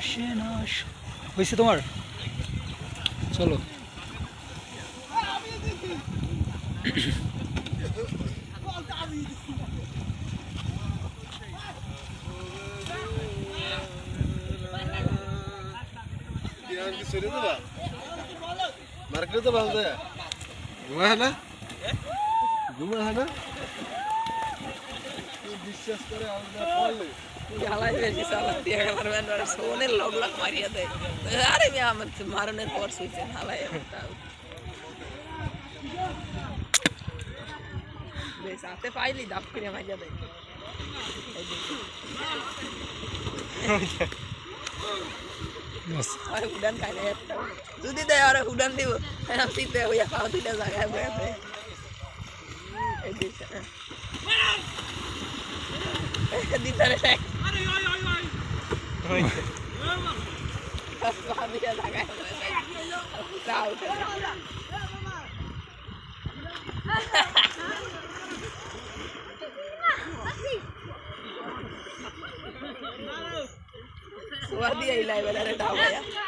আসে না হয়েছে তোমার? চলো। মার্কেটে তো ভালো ঘুমা হয় না? ঘুমা হয় না? বিশ্বাস করে আমরা পড়লে জ্বালাই বেশি চালা দিয়ে আমার ব্যান্ডার সোনের লগ লগ মারিয়া দেয় আরে আমি আমার মারণের পর শুইছে হালাই বেশ হাতে পাইলি দাপ করে মারিয়া দেয় বাস আর উডান খাই না একটা যদি দেয় আর উডান দিব এরকম শীতে হইয়া পাও দুইটা জায়গায় বয়ে বয়ে এই দিছে দিতারে দেখ। পাও দুইটা জায়গায় বয়ে বয়ে